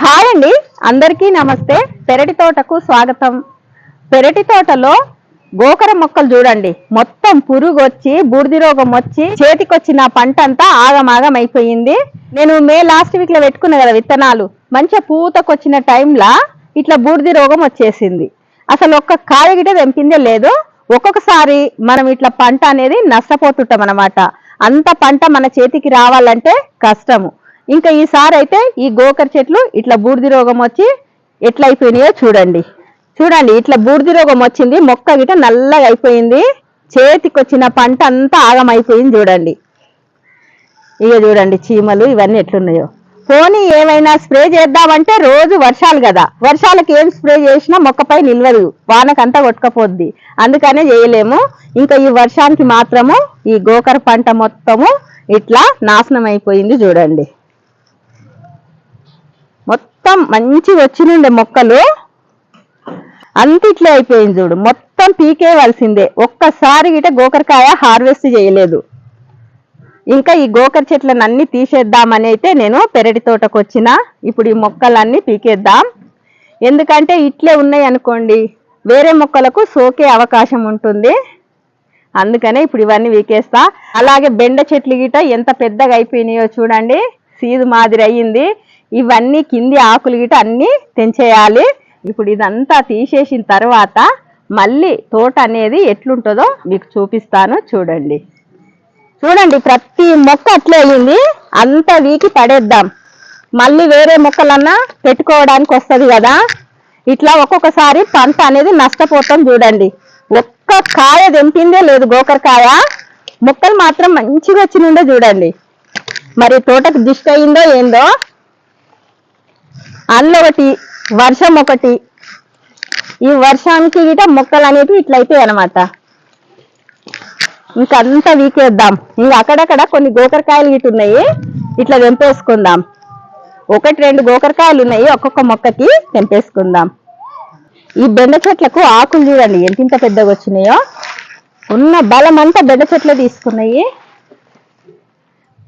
Hi అండి. అందరికీ నమస్తే. పెరటి తోటకు స్వాగతం. పెరటి తోటలో గోకర మొక్కలు చూడండి. మొత్తం పురుగు వచ్చి బూర్ది రోగం వచ్చి చేతికొచ్చిన పంట అంతా ఆగమాగం అయిపోయింది నేను మే లాస్ట్ వీక్లో పెట్టుకున్నా కదా విత్తనాలు. మంచిగా పూతకొచ్చిన టైంలా ఇట్లా బూడిది రోగం వచ్చేసింది. అసలు ఒక్క కాయ గిట తెంపిందే లేదు. ఒక్కొక్కసారి మనం ఇట్లా పంట అనేది నష్టపోతుంటాం అనమాట అంత పంట మన చేతికి రావాలంటే కష్టము. ఇంకా ఈసారి అయితే ఈ గోకర చెట్లు ఇట్లా బూడిది రోగం వచ్చి ఎట్లా అయిపోయినాయో చూడండి. చూడండి ఇట్లా బూడిది రోగం వచ్చింది మొక్క గిట నల్లగా అయిపోయింది చేతికి వచ్చిన పంట అంతా ఆగమైపోయింది చూడండి. ఇక చూడండి చీమలు ఇవన్నీ ఎట్లున్నాయో. పోనీ ఏమైనా స్ప్రే చేద్దామంటే రోజు వర్షాలు కదా. వర్షాలకు ఏం స్ప్రే చేసినా మొక్కపై నిల్వదు వానకంతా కొట్టుకపోద్ది. అందుకనే చేయలేము. ఇంకా ఈ వర్షానికి మాత్రము ఈ గోకర పంట మొత్తము ఇట్లా నాశనం అయిపోయింది చూడండి. మొత్తం మంచి వచ్చినుండే మొక్కలు. అంత ఇట్లే అయిపోయింది చూడు. మొత్తం పీకేయవలసిందే. ఒక్కసారి గిట గోకరకాయ హార్వెస్ట్ చేయలేదు. ఇంకా ఈ గోకర చెట్లను అన్ని తీసేద్దామని అయితే నేను పెరటి తోటకు వచ్చిన ఇప్పుడు ఈ మొక్కలన్నీ పీకేద్దాం. ఎందుకంటే ఇట్లే ఉన్నాయి అనుకోండి వేరే మొక్కలకు సోకే అవకాశం ఉంటుంది. అందుకనే ఇప్పుడు ఇవన్నీ వీకేస్తా అలాగే బెండ చెట్లు గిట ఎంత పెద్దగా అయిపోయినాయో చూడండి. సీదు మాదిరి అయ్యింది. ఇవన్నీ కింది ఆకులు గిట అన్నీ తెంచేయాలి. ఇప్పుడు ఇదంతా తీసేసిన తర్వాత మళ్ళీ తోట అనేది ఎట్లుంటుందో మీకు చూపిస్తాను చూడండి. చూడండి ప్రతి మొక్క అట్లే అయ్యింది అంత వీకి పడేద్దాం. మళ్ళీ వేరే మొక్కలన్నా పెట్టుకోవడానికి వస్తుంది కదా. ఇట్లా ఒక్కొక్కసారి పంట అనేది నష్టపోతాం చూడండి. ఒక్క కాయ తెంపిందే లేదు గోకరకాయ. మొక్కలు మాత్రం మంచిగా వచ్చినుండే చూడండి. మరి తోటకు దిష్టి అయిందో ఏందో అల్లు ఒకటి వర్షం ఒకటి. ఈ వర్షానికి గిట మొక్కలు అనేవి ఇట్లయితాయి అనమాట ఇంకంతా వీకేద్దాం ఇంకా అక్కడక్కడ కొన్ని గోకరకాయలు ఇటు ఉన్నాయి. ఇట్లా తెంపేసుకుందాం. ఒకటి రెండు గోకరకాయలు ఉన్నాయి. ఒక్కొక్క మొక్కకి తెంపేసుకుందాం. ఈ బెండ చెట్లకు ఆకులు చూడండి. ఎంత ఇంత పెద్దగా వచ్చినాయో. ఉన్న బలం అంతా బెండ చెట్లు తీసుకున్నాయి.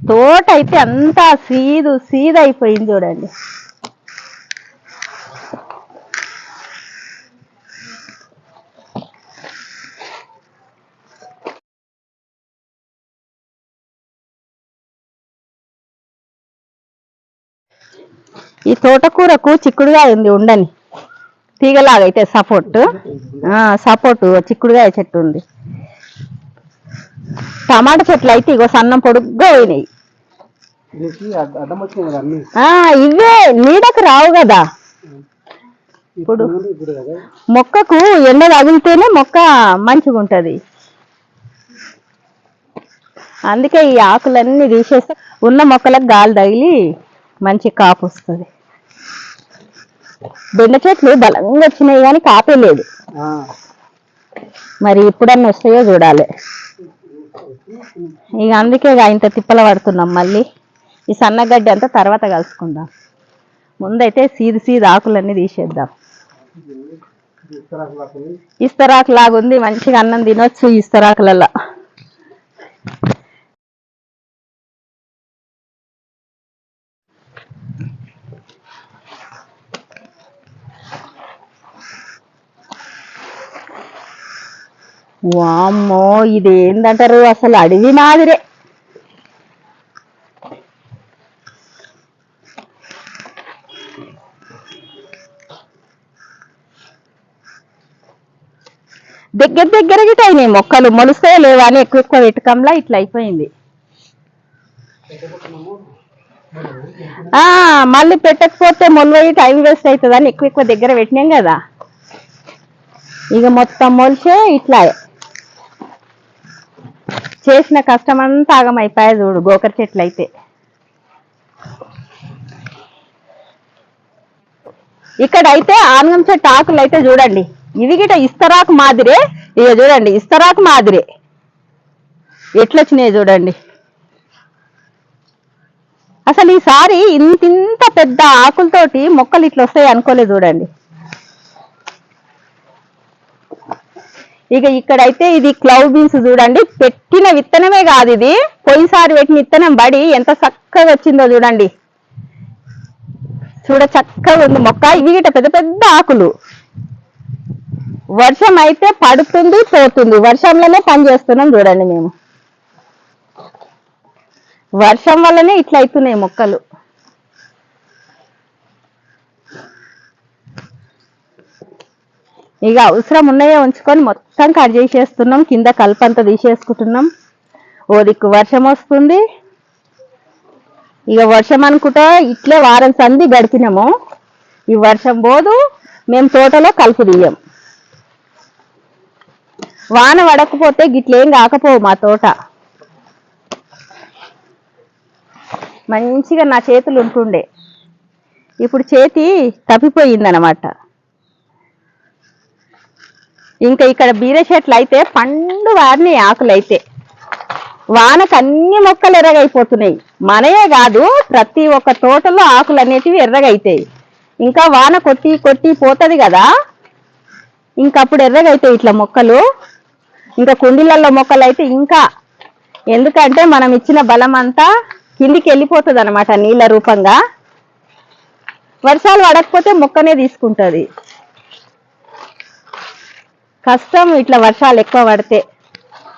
తోట అయితే అంతా సీదు సీదు అయిపోయింది చూడండి. ఈ తోటకూరకు చిక్కుడుగా ఉంది ఉండని. తీగలాగా అయితే సపోర్ట్ సపోర్ట్ చిక్కుడుగా చెట్టు ఉంది. టమాటా చెట్లు అయితే ఇగో సన్నం పొడుగ్గా పోయినాయి. ఇవే నీడకు రావు కదా. ఇప్పుడు మొక్కకు ఎండ తగిలితేనే మొక్క మంచిగా ఉంటది అందుకే ఈ ఆకులన్నీ తీసేస్తే ఉన్న మొక్కలకు గాలి తగిలి మంచి కాపు వస్తుంది. బెండ చెట్లు బలంగా వచ్చినాయి కానీ కాపే లేదు. మరి ఇప్పుడన్నా వస్తాయో చూడాలి. ఇక అందుకే ఇంత తిప్పల పడుతున్నాం మళ్ళీ. ఈ సన్నగడ్డి అంతా తర్వాత కలుసుకుందాం. ముందైతే సీది సీది ఆకులన్నీ తీసేద్దాం. ఇస్తరాకు లాగుంది మంచిగా అన్నం తినొచ్చు ఇస్తరాకులలో వామ్మో ఇది ఏందంటారు అసలు అడవి మాదిరే. దగ్గర దగ్గర గిట్ట అయినాయి మొక్కలు. మొలుస్తాయో లేవా అని ఎక్కువ ఎక్కువ వెతకంలా ఇట్లా అయిపోయింది. ఆ మళ్ళీ పెట్టకపోతే మొలవయి టైం వేస్ట్ అవుతుందని ఎక్కువ ఎక్కువ దగ్గర పెట్టినాం కదా. ఇక మొత్తం మొలిచే ఇట్లా చేసిన కష్టం అంతా ఆగమైపోయా చూడు గోకర చెట్లు అయితే ఇక్కడైతే అయితే ఆనందం చెట్టు ఆకులు అయితే చూడండి. ఇవి గిట ఇస్తరాకు మాదిరే ఇక చూడండి ఇస్తరాకు మాదిరే. ఎట్లొచ్చినాయి చూడండి. అసలు ఈసారి ఇంత ఇంత పెద్ద ఆకులతోటి మొక్కలు ఇట్లా వస్తాయి అనుకోలేదు చూడండి. ఇక ఇక్కడైతే ఇది క్లౌ బీన్స్ చూడండి. పెట్టిన విత్తనమే కాదు ఇది. పోయినసారి పెట్టిన విత్తనం పడి ఎంత చక్కగా వచ్చిందో చూడండి. చూడ చక్కగా ఉంది మొక్క. ఇవి గిట పెద్ద పెద్ద ఆకులు. వర్షం అయితే పడుతుంది పోతుంది. వర్షంలోనే పని చేస్తున్నాం చూడండి మేము. వర్షం వల్లనే ఇట్లా అవుతున్నాయి మొక్కలు. ఇక అవసరం ఉన్నాయో ఉంచుకొని మొత్తం కట్ చేసేస్తున్నాం. కింద కలపంతా తీసేసుకుంటున్నాం. ఓ దిక్కు వర్షం వస్తుంది. ఇక వర్షం అనుకుంటా ఇట్లే వారం సంది గడిపినాము. ఈ వర్షం పోదు. మేము తోటలో కలుపు తీయం. వాన పడకపోతే గిట్లేం కాకపోవు మా తోట. మంచిగా నా చేతులు ఉంటుండే. ఇప్పుడు చేతి తప్పిపోయిందనమాట. ఇంకా ఇక్కడ బీర చెట్లు అయితే పండు వారిని ఆకులు అయితే వానకు అన్ని మొక్కలు ఎర్రగైపోతున్నాయి. మనయే కాదు ప్రతి ఒక్క తోటలో ఆకులు అనేటివి ఎర్రగైతాయి. ఇంకా వాన కొట్టి కొట్టి పోతుంది కదా. ఇంకప్పుడు ఎర్రగైతాయి ఇట్లా మొక్కలు. ఇంకా కుండీలలో మొక్కలు అయితే ఇంకా. ఎందుకంటే మనం ఇచ్చిన బలం అంతా కిందికి వెళ్ళిపోతుంది అనమాట నీళ్ళ రూపంగా. వర్షాలు పడకపోతే మొక్కనే తీసుకుంటుంది. కష్టం ఇట్లా వర్షాలు ఎక్కువ పడితే.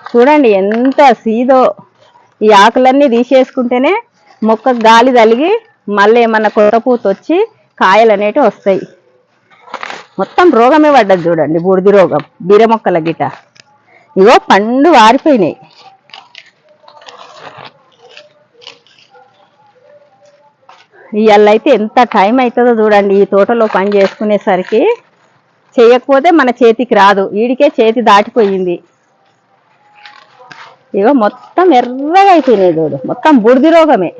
చూడండి ఎంత సీదో. ఈ ఆకులన్నీ తీసేసుకుంటేనే మొక్క గాలి తలిగి మళ్ళీ ఏమన్నా కొత్త పూత వచ్చి కాయలు అనేటివి వస్తాయి. మొత్తం రోగమే పడ్డది చూడండి బూడిది రోగం బీర మొక్కల గిట ఇగో పండు వారిపోయినాయి. ఇవాళ అయితే ఎంత టైం అవుతుందో చూడండి ఈ తోటలో పని చేసుకునేసరికి. చేయకపోతే మన చేతికి రాదు. వీడికే చేతి దాటిపోయింది. ఇగో మొత్తం ఎర్రగా అయిపోయినాయి చూడు. మొత్తం బుడిది రోగమే.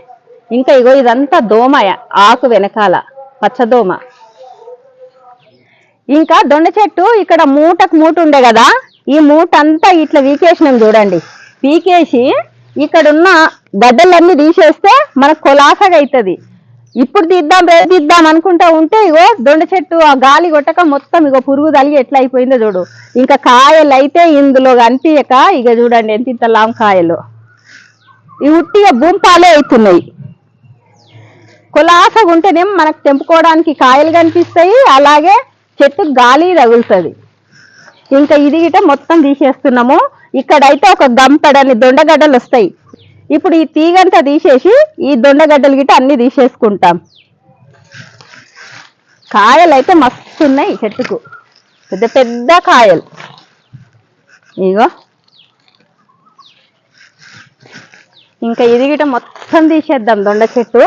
ఇంకా ఇగో ఇదంతా దోమ ఆకు వెనకాల పచ్చదోమ ఇంకా దొండ చెట్టు ఇక్కడ మూటకు మూట ఉండే కదా ఈ మూట అంతా ఇట్లా వీకేసినాం చూడండి. పీకేసి ఇక్కడున్న గడ్డలన్నీ తీసేస్తే మనకు కొలాసగా అవుతుంది ఇప్పుడు తీద్దాం రేపు తీద్దాం అనుకుంటా ఉంటే ఇగో దొండ చెట్టు ఆ గాలి కొట్టక మొత్తం ఇగో పురుగు తలిగి ఎట్లా అయిపోయిందో చూడు. ఇంకా కాయలు అయితే ఇందులో కనిపించక ఇక చూడండి ఎంత ఇంత లాం కాయలు. ఇవి ఉట్టిగా బుంపాలే అవుతున్నాయి. కులాసగా ఉంటేనే మనకు తెంపుకోవడానికి కాయలు కనిపిస్తాయి అలాగే చెట్టు గాలి తగులుతుంది. ఇంకా ఇది గిట మొత్తం తీసేస్తున్నాము. ఇక్కడైతే ఒక గంపడని దొండగడ్డలు వస్తాయి. ఇప్పుడు ఈ తీగంతా తీసేసి ఈ దొండగడ్డలు గిట్ట అన్ని తీసేసుకుంటాం. కాయలు అయితే మస్తు ఉన్నాయి చెట్టుకు. పెద్ద పెద్ద కాయలు. ఇగో. ఇంకా ఇది గిట మొత్తం తీసేద్దాం దొండ చెట్టు.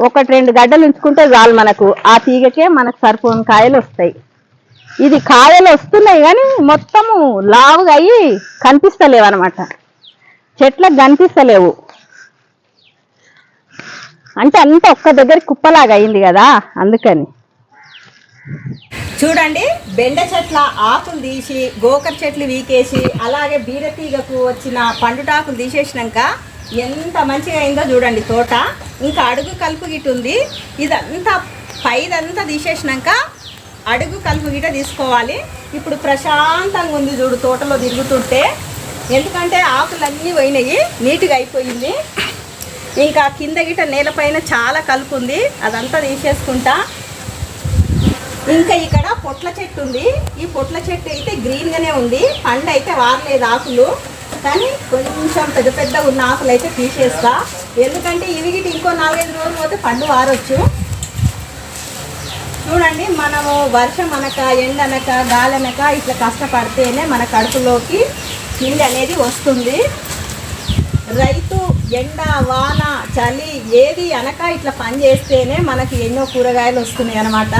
ఒకటి రెండు గడ్డలు ఉంచుకుంటే చాలు మనకు. ఆ తీగకే మనకు సరిపోని కాయలు వస్తాయి. ఇది కాయలు వస్తున్నాయి కానీ మొత్తము లావుగా అయ్యి కనిపిస్తలేవు అనమాట చెట్లకు కనిపిస్తలేవు. అంటే అంత ఒక్క దగ్గర కుప్పలాగా అయింది కదా అందుకని. చూడండి బెండ చెట్ల ఆకులు తీసి గోకర చెట్లు వీకేసి అలాగే బీరతీగకు వచ్చిన పండుటాకులు తీసేసినాక ఎంత మంచిగా అయిందో చూడండి తోట. ఇంకా అడుగు కలుపు గిట్టుంది. ఇదంతా పైదంతా తీసేసినాక అడుగు కలుపు గిట తీసుకోవాలి. ఇప్పుడు ప్రశాంతంగా ఉంది చూడు తోటలో తిరుగుతుంటే. ఎందుకంటే ఆకులన్నీ పోయినాయి నీట్గా అయిపోయింది. ఇంకా కింద గిట నేలపైన చాలా కలుపు ఉంది. అదంతా తీసేసుకుంటా. ఇంకా ఇక్కడ పొట్ల చెట్టు ఉంది. ఈ పొట్ల చెట్టు అయితే గ్రీన్గానే ఉంది. పండు అయితే వారలేదు ఆకులు. కానీ కొంచెం పెద్ద పెద్ద ఉన్న ఆకులు అయితే తీసేస్తా. ఎందుకంటే ఇవి గిట ఇంకో నాలుగైదు రోజులు పోతే పండు వారొచ్చు చూడండి మనము వర్షం అనక ఎండ అనక గాలి అనక ఇట్లా కష్టపడితేనే మన కడుపులోకి తిండి అనేది వస్తుంది. రైతు ఎండ వాన చలి ఏది అనక ఇట్లా పని చేస్తేనే మనకి ఎన్నో కూరగాయలు వస్తున్నాయి అనమాట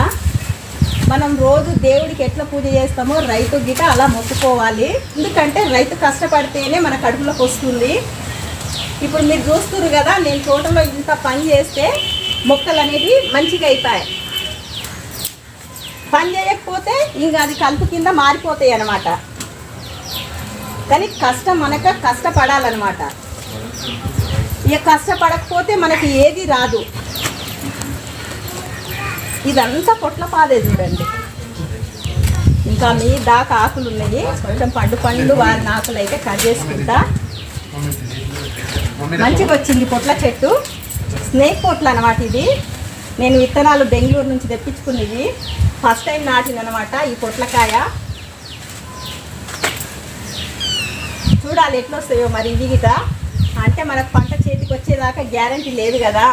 మనం రోజు దేవుడికి ఎట్లా పూజ చేస్తామో రైతు గిట అలా మొక్కుకోవాలి. ఎందుకంటే రైతు కష్టపడితేనే మన కడుపులోకి వస్తుంది. ఇప్పుడు మీరు చూస్తున్నారు కదా నేను తోటలో ఇంత పని చేస్తే మొక్కలు అనేవి మంచిగా అయిపోయాయి. పని చేయకపోతే ఇంకా అది కలుపు కింద మారిపోతాయి అన్నమాట. కానీ కష్టం మనక కష్టపడాలన్నమాట. ఇక కష్టపడకపోతే మనకి ఏది రాదు. ఇదంతా పొట్ల పాదే చూడండి. ఇంకా మీ దాకా ఆకులు ఉన్నాయి. కొంచెం పండు పండు వారిన ఆకులు అయితే కట్ చేసుకుంటా మంచిగా వచ్చింది పొట్ల చెట్టు. స్నేక్ పొట్లు అనమాట ఇది. నేను విత్తనాలు బెంగళూరు నుంచి తెప్పించుకున్నవి ఫస్ట్ టైం నాటిన అనమాట ఈ పొట్లకాయ. చూడాలి ఎట్లా వస్తాయో మరి ఇవి గిట. అంటే మనకు పంట చేతికి వచ్చేదాకా గ్యారంటీ లేదు కదా.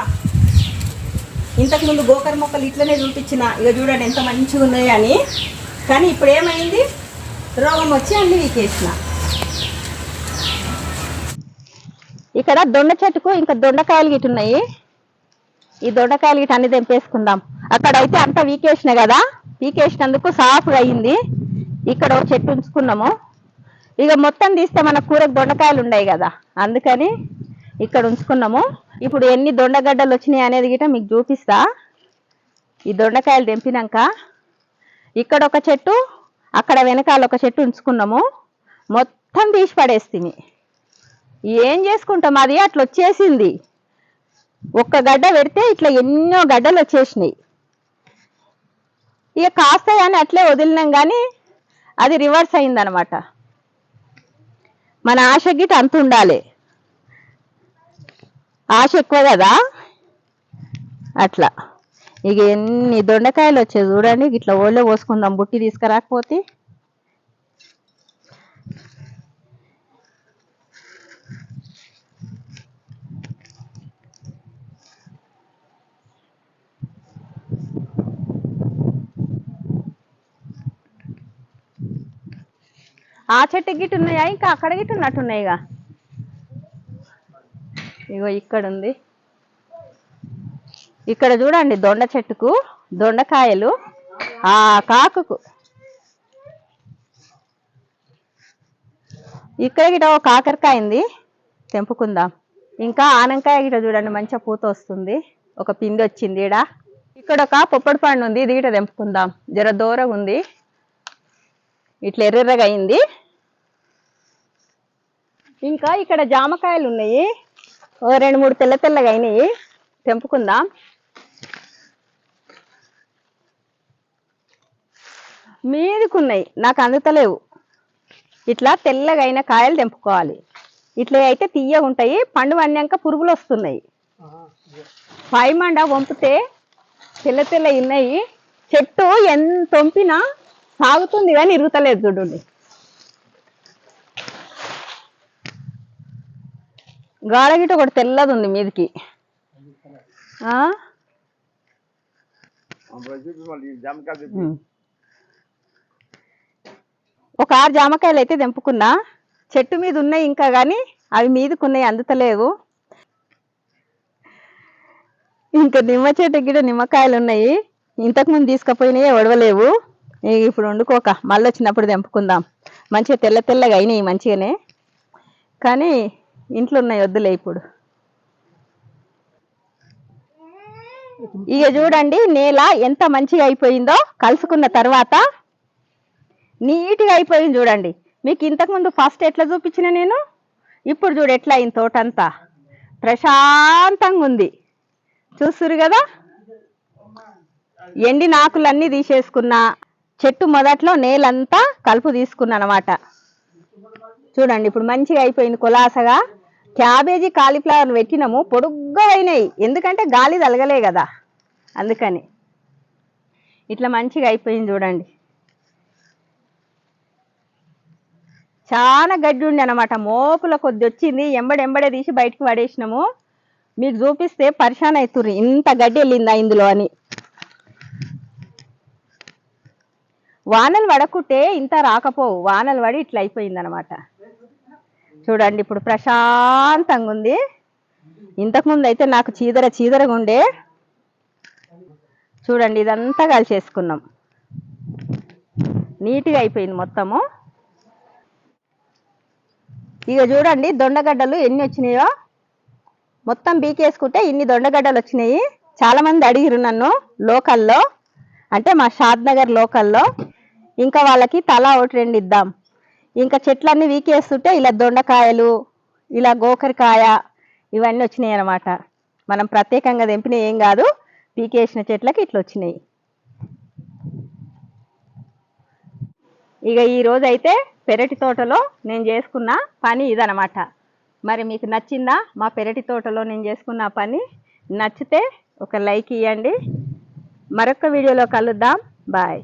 ఇంతకుముందు గోకర మొక్కలు ఇట్లనే చూపించిన. ఇక చూడండి ఎంత మంచిగా ఉన్నాయో అని. కానీ ఇప్పుడు ఏమైంది? రోగం వచ్చి అన్ని వీకేసిన. ఇక్కడ దొండ చెట్టుకు ఇంకా దొండకాయలు గిట్టున్నాయి ఈ దొండకాయలు గిట్ అన్ని తెంపేసుకుందాం. అక్కడ అయితే అంతా వీకేసిన కదా? వీకేసినందుకు సాఫ్గా అయింది. ఇక్కడ ఒక చెట్టు ఉంచుకున్నాము. ఇక మొత్తం తీస్తే మన కూరకు దొండకాయలు ఉన్నాయి కదా? అందుకని ఇక్కడ ఉంచుకున్నాము. ఇప్పుడు ఎన్ని దొండగడ్డలు వచ్చినాయి అనేది గిట మీకు చూపిస్తా. ఈ దొండకాయలు తెంపినాక ఇక్కడ ఒక చెట్టు అక్కడ వెనకాల ఒక చెట్టు ఉంచుకున్నాము. మొత్తం తీసి పడేస్తుంది ఏం చేసుకుంటాం? అది అట్లా వచ్చేసింది. ఒక్క గడ్డ పెడితే ఇట్లా ఎన్నో గడ్డలు వచ్చేసినాయి. ఇక అని అట్లే వదిలినాం కానీ అది రివర్స్ అయిందనమాట. మన ఆశ గిట్ అంత ఉండాలి. ఆశ ఎక్కువ కదా? అట్లా. ఇక ఎన్ని దొండకాయలు వచ్చాయి చూడండి. ఇట్లా ఓళ్ళో పోసుకుందాం. బుట్టి తీసుకురాకపోతే ఆ చెట్టు గిట్టు ఉన్నాయా ఇంకా అక్కడ గిట్టు ఉన్నట్టున్నాయిగా ఇగో ఇక్కడ ఉంది ఇక్కడ చూడండి దొండ చెట్టుకు దొండకాయలు ఆ కాకుకు. ఇక్కడ గిట ఓ కాకరకాయ ఉంది. తెంపుకుందాం. ఇంకా ఆనంకాయ గిట చూడండి మంచిగా పూత వస్తుంది. ఒక పిండి వచ్చింది ఈడ. ఇక్కడ ఒక పొప్పడి పండు ఉంది ఇది గిట తెంపుకుందాం. జర దూరంగా ఉంది. ఇట్లా ఎర్రెర్రగా అయింది. ఇంకా ఇక్కడ జామకాయలు ఉన్నాయి. ఓ రెండు మూడు తెల్ల తెల్లగా అయినాయి. తెంపుకుందాం. మీదికున్నాయి. నాకు అందుతలేవు. ఇట్లా తెల్లగా అయిన కాయలు తెంపుకోవాలి. ఇట్లా అయితే తీయగా ఉంటాయి. పండు అన్నాక పురుగులు వస్తున్నాయి. పై మండ వంపితే తెల్ల తెల్ల ఉన్నాయి. చెట్టు ఎంత వంపినా సాగుతుంది కానీ ఇరుగుతలేదు చూడండి. గాడగిట ఒకటి తెల్లది ఉంది మీదికి ఒక ఆరు జామకాయలు అయితే తెంపుకున్నా. చెట్టు మీద ఉన్నాయి ఇంకా కానీ అవి మీదకు ఉన్నాయి అందుతలేవు. ఇంకా నిమ్మ చెట్టు గిడ నిమ్మకాయలు ఉన్నాయి. ఇంతకుముందు తీసుకుపోయినాయి ఒడవలేవు. ఇప్పుడు వండుకోక మళ్ళీ వచ్చినప్పుడు తెంపుకుందాం. మంచిగా తెల్ల తెల్లగా అయినాయి మంచిగానే. కానీ ఇంట్లో ఉన్నాయి వద్దులే ఇప్పుడు. ఇక చూడండి నేల ఎంత మంచిగా అయిపోయిందో కలుసుకున్న తర్వాత నీట్గా అయిపోయింది చూడండి. మీకు ఇంతకుముందు ఫస్ట్ ఎట్లా చూపించిన నేను? ఇప్పుడు చూడు ఎట్లా అయింది తోటంతా. ప్రశాంతంగా ఉంది. చూస్తురు కదా? ఎండిన ఆకులన్నీ తీసేసుకున్నా. చెట్టు మొదట్లో నేలంతా కలుపు తీసుకున్నా అనమాట చూడండి ఇప్పుడు మంచిగా అయిపోయింది కులాసగా. క్యాబేజీ కాలీఫ్లవర్ పెట్టినాము పొడుగ్గా అయినాయి. ఎందుకంటే గాలి తలగలే కదా అందుకని. ఇట్లా మంచిగా అయిపోయింది చూడండి. చాలా గడ్డి ఉండే అనమాట మోపుల కొద్ది వచ్చింది. ఎంబడెంబడే తీసి బయటకు పడేసినాము. మీకు చూపిస్తే పరిశాన్ అవుతుర్రు ఇంత గడ్డి వెళ్ళిందా ఇందులో అని. వానలు పడకుంటే ఇంత రాకపోవు వానలు పడి ఇట్లా అయిపోయింది అనమాట చూడండి ఇప్పుడు ప్రశాంతంగా ఉంది ఇంతకుముందు అయితే నాకు చీదర చీదరగా ఉండే చూడండి ఇదంతా కలిసేసుకున్నాం నీట్గా అయిపోయింది మొత్తము. ఇక చూడండి దొండగడ్డలు ఎన్ని వచ్చినాయో. మొత్తం బీకేసుకుంటే ఇన్ని దొండగడ్డలు వచ్చినాయి. చాలా మంది అడిగిరు నన్ను లోకల్లో అంటే మా షాద్ నగర్ లోకల్లో. ఇంకా వాళ్ళకి తలా ఒకటి రెండు ఇద్దాం. ఇంకా చెట్లన్నీ వీకేస్తుంటే ఇలా దొండకాయలు ఇలా గోకరకాయ ఇవన్నీ వచ్చినాయి అన్నమాట. మనం ప్రత్యేకంగా తెంపిన ఏం కాదు పీకేసిన చెట్లకి ఇట్లా వచ్చినాయి. ఇక ఈరోజు అయితే పెరటి తోటలో నేను చేసుకున్న పని ఇదనమాట మరి మీకు నచ్చిందా? మా పెరటి తోటలో నేను చేసుకున్న పని నచ్చితే ఒక లైక్ ఇవ్వండి మరొక వీడియోలో కలుద్దాం. బాయ్.